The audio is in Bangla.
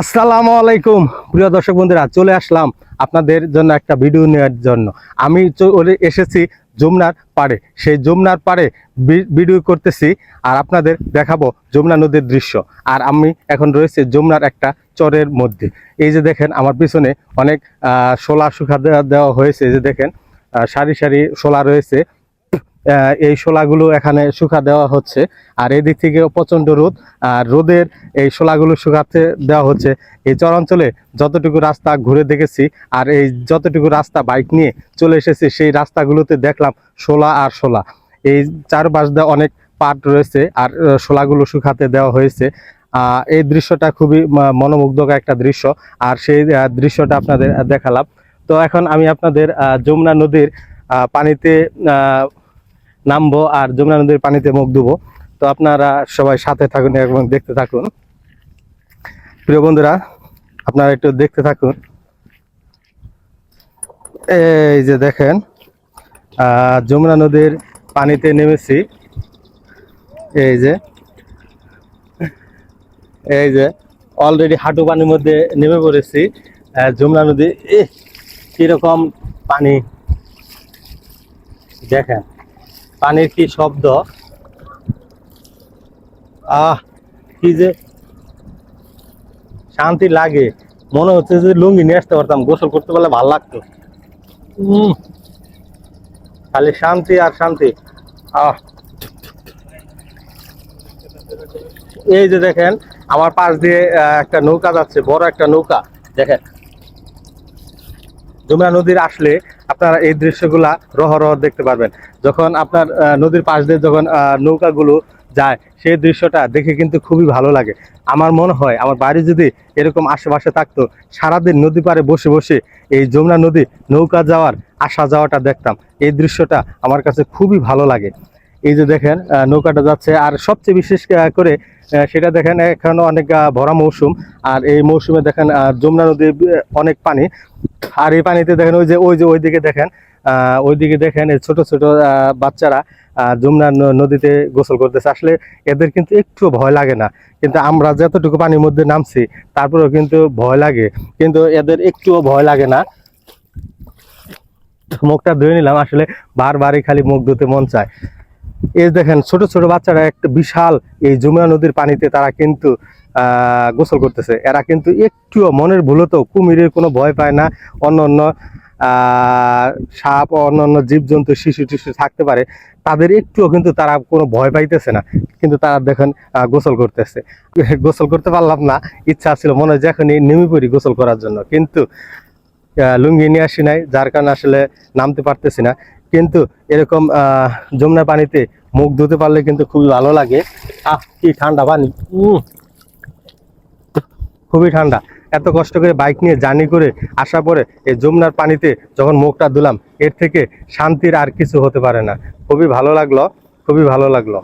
আসসালামু আলাইকুম। প্রিয় দর্শক বন্ধুরা, চলে আসলাম আপনাদের জন্য একটা ভিডিও নেওয়ার জন্য। আমি চলে এসেছি যমুনার পাড়ে। সেই যমুনার পাড়ে ভিডিও করতেছি আর আপনাদের দেখাবো যমুনা নদীর দৃশ্য। আর আমি এখন রয়েছে যমুনার একটা চরের মধ্যে। এই যে দেখেন, আমার পিছনে অনেক শোলা শুকা দেওয়া হয়েছে। এই যে দেখেন সারি সারি শোলা রয়েছে। এই শোলাগুলো এখানে শুকা দেওয়া হচ্ছে। আর এদিক থেকে প্রচণ্ড রোদ, আর রোদের এই শোলাগুলো শুকাতে দেওয়া হচ্ছে। এই চরাঞ্চলে যতটুকু রাস্তা ঘুরে দেখেছি, আর এই যতটুকু রাস্তা বাইক নিয়ে চলে এসেছি, সেই রাস্তাগুলোতে দেখলাম শোলা আর শোলা। এই চারপাশ দিয়ে অনেক পাট রয়েছে, আর শোলাগুলো শুকাতে দেওয়া হয়েছে। এই দৃশ্যটা খুবই মনোমুগ্ধক একটা দৃশ্য, আর সেই দৃশ্যটা আপনাদের দেখালাম। তো এখন আমি আপনাদের যমুনা নদীর পানিতে নামবো আর যমুনা নদীর পানিতে মুখ দেবো তো আপনারা সবাই সাথে থাকুন এবং দেখতে থাকুন। প্রিয় বন্ধুরা, আপনারা একটু দেখতে থাকুন। এই যে দেখেন যমুনা নদীর পানিতে নেমেছি। এই যে এই যে অলরেডি হাঁটু পানির মধ্যে নেমে পড়েছি। যমুনা নদী কীরকম পানি। দেখেন। পানির কি শব্দ? আহ, কি যে শান্তি লাগে। মনে হচ্ছে যে লুঙ্গি নিয়ে আসতে পারতাম, গোসল করতে পারলে ভালো লাগতো। খালি শান্তি আর শান্তি। আহ। এই যে দেখেন, আমার পাশ দিয়ে একটা নৌকা যাচ্ছে, বড় একটা নৌকা। দেখেন যমুনা নদীর আসলে আপনারা এই দৃশ্যগুলা রহ রহ দেখতে পারবেন। যখন আপনার নদীর পাশ দিয়ে যখন নৌকাগুলো যায়, সেই দৃশ্যটা দেখে কিন্তু খুবই ভালো লাগে। আমার মনে হয়, আমার বাড়ি যদি এরকম আশেপাশে থাকতো, সারাদিন নদী পাড়ে বসে বসে এই যমুনা নদী নৌকা যাওয়ার, আসা যাওয়াটা দেখতাম। এই দৃশ্যটা আমার কাছে খুবই ভালো লাগে। এই যে দেখেন নৌকাটা যাচ্ছে। আর সবচেয়ে বিশেষ করে সেটা দেখেন, এখানে অনেক ভরা মৌসুম। আর এই মৌসুমে দেখেন যমুনা নদী অনেক পানি। আর এই পানিতে দেখেন, ওই যে ওই যে, ওইদিকে দেখেন ওইদিকে দেখেন, এই ছোট ছোট বাচ্চারা যমুনা নদীতে গোসল করতেছে। আসলে এদের কিন্তু একটু ভয় লাগে না। কিন্তু আমরা যতটুকু পানির মধ্যে নামছি, তারপরেও কিন্তু ভয় লাগে। কিন্তু এদের একটুও ভয় লাগে না। মুখটা ধুয়ে নিলাম। আসলে বারবারই খালি মুখ ধুতে মন চায়। এই দেখেন, ছোট ছোট বাচ্চারা একটা বিশাল এই যমুনা নদীর পানিতে তারা কিন্তু গোসল করতেছে। এরা কিন্তু একটুও মনের ভুলতেও কুমিরের কোনো ভয় পায় না, অন্য অন্য সাপ অন্য অন্য জীবজন্তু, শিশু টিশু থাকতে পারে। তাদের একটুও কিন্তু তারা কোনো ভয় পাইতেছে না। কিন্তু তারা দেখেন গোসল করতেছে। গোসল করতে পারলাম না, ইচ্ছা ছিল মনে হয় যে এখনই নেমে পড়ি গোসল করার জন্য। কিন্তু লুঙ্গি নিয়ে আসি নাই, যার কারণে আসলে নামতে পারতেছি না। কিন্তু এরকম যমুনা পানিতে মুখ ধুতে পারলে কিন্তু খুবই ভালো লাগে। আহ, কি ঠান্ডা পানি। খুবই ঠান্ডা। এত কষ্ট করে বাইক নিয়ে জার্নি করে আসা পরে এই যমুনার পানিতে যখন মুখটা ধুলাম, এর থেকে শান্তির আর কিছু হতে পারে না। খুবই ভালো লাগল, খুবই ভালো লাগল।